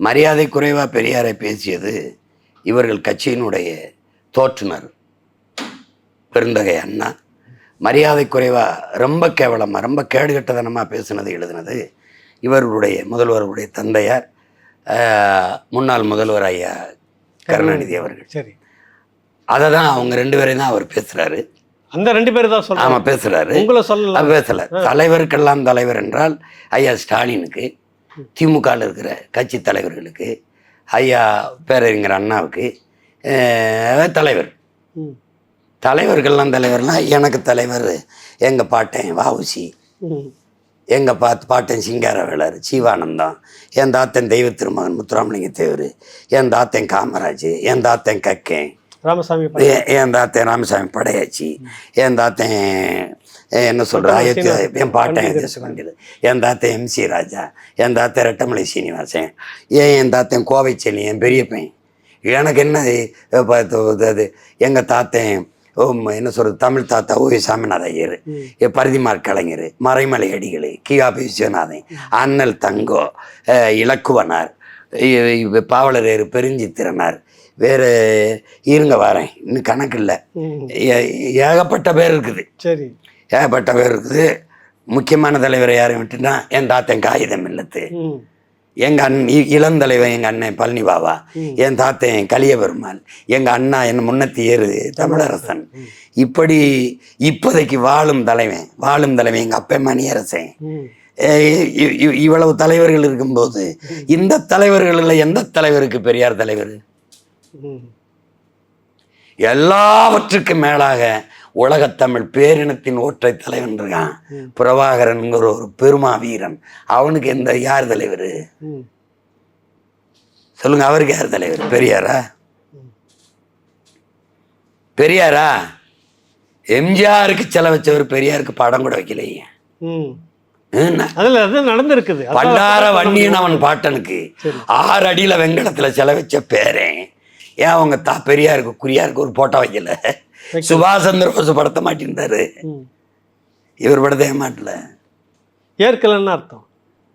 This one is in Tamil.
மரியாதை குறைவாக பெரியாரை பேசியது இவர்கள் கட்சியினுடைய தோற்றுனர். பெருந்தகை அண்ணா. மரியாதை குறைவாக ரொம்ப கேவலமாக ரொம்ப கேடுகட்டதனமாக பேசுனது எழுதுனது இவர்களுடைய முதல்வருடைய தந்தையார் முன்னாள் முதல்வர் ஐயா கருணாநிதி அவர்கள். சரி. அதை தான் அவங்க ரெண்டு பேரையும் தான் அவர் பேசுகிறாரு அந்த ரெண்டு பேரும் தான் சொல்றாங்க. ஆமாம் பேசுகிறாரு உங்களை அது பேசல. தலைவருக்கெல்லாம் தலைவர் என்றால் ஐயா ஸ்டாலினுக்கு. திமுகவில் இருக்கிற கட்சி தலைவர்களுக்கு ஐயா பேரறிஞர் அண்ணாவுக்கு தலைவர். தலைவர்கள்லாம் தலைவர்னா எனக்கு தலைவர் எங்கள் பாட்டன் வாவுசி. எங்கள் பாத் பாட்டன் சிங்காரவேலர் ஜீவானந்தம் என் தாத்தன் தெய்வ திருமகன் முத்துராமலிங்க தேவர் என் தாத்தன் காமராஜ் என் தாத்தன் கக்கேன் ராமசாமி என் தாத்தன் ராமசாமி படையாச்சி? என் தாத்தன் என்ன சொல்ற? அயோத்தி என் பாட்டன் தேசபண்டில் என் தாத்தன் எம்சி ராஜா? என் தாத்தன் ரெட்டமலை சீனிவாசன்? ஏன் என் தாத்தன் கோவை செல்லி என் பெரிய பையன்? எனக்கு என்ன அது எங்கள் தாத்தன் என்ன சொல்றது? தமிழ் தாத்தா ஓவி சாமிநாத ஐயர் பரிதிமார் கலைஞர் மறைமலை அடிகள் கியாபி விஸ்வநாதன் அண்ணல் தங்கோ இலக்குவனார் பாவலரேறு பெருஞ்சித்திரனார் வேறு இருங்க வரேன். இன்னும் கணக்கு இல்லை. ஏகப்பட்ட பேர் இருக்குது. சரி. ஏகப்பட்ட பேர் இருக்குது. முக்கியமான தலைவரை யாரும் விட்டுனா என் தாத்தன் காகிதம் இல்லத்து. எங்கள் அண் இளந்தலைவன் எங்கள் அண்ணன் பழனி பாபா என் தாத்தன் கலிய பெருமாள் எங்கள் அண்ணா என் முன்னத்தி ஏறு தமிழரசன். இப்படி இப்போதைக்கு வாழும் தலைவன் வாழும் தலைவன் எங்கள் அப்பன் மணியரசன் இவ்வளவு தலைவர்கள் இருக்கும்போது இந்த தலைவர்களில் எந்த தலைவருக்கு பெரியார் தலைவர்? எல்லாவற்றுக்கும் மேலாக உலகத்தமிழ் பேரினத்தின் ஒற்றை தலைவன் இருக்கான். பிரபாகரன்ங்கிற ஒரு பெருமா வீரன் அவனுக்கு எந்த யார் தலைவர்? சொல்லுங்க அவருக்கு யார் தலைவர்? பெரியாரா? பெரியாரா? எம்ஜிஆருக்கு செல வச்சவர் பெரியாருக்கு படம் கூட வைக்கலையே. அதுல அது நடந்திருக்குது. பண்டார வன்னியன் அவன் பாட்டனுக்கு ஆறு அடியில வெங்கலத்துல செல வச்ச பேரன் ஏன் அவங்க தா பெரியாருக்கு குறியாருக்கு ஒரு போட்டோ வைக்கல? சுபாஷ் சந்திர போஸ் படத்தை மாட்டிருந்தாரு. இவர் படத்தை ஏமாட்டல ஏற்கலன்னு அர்த்தம்.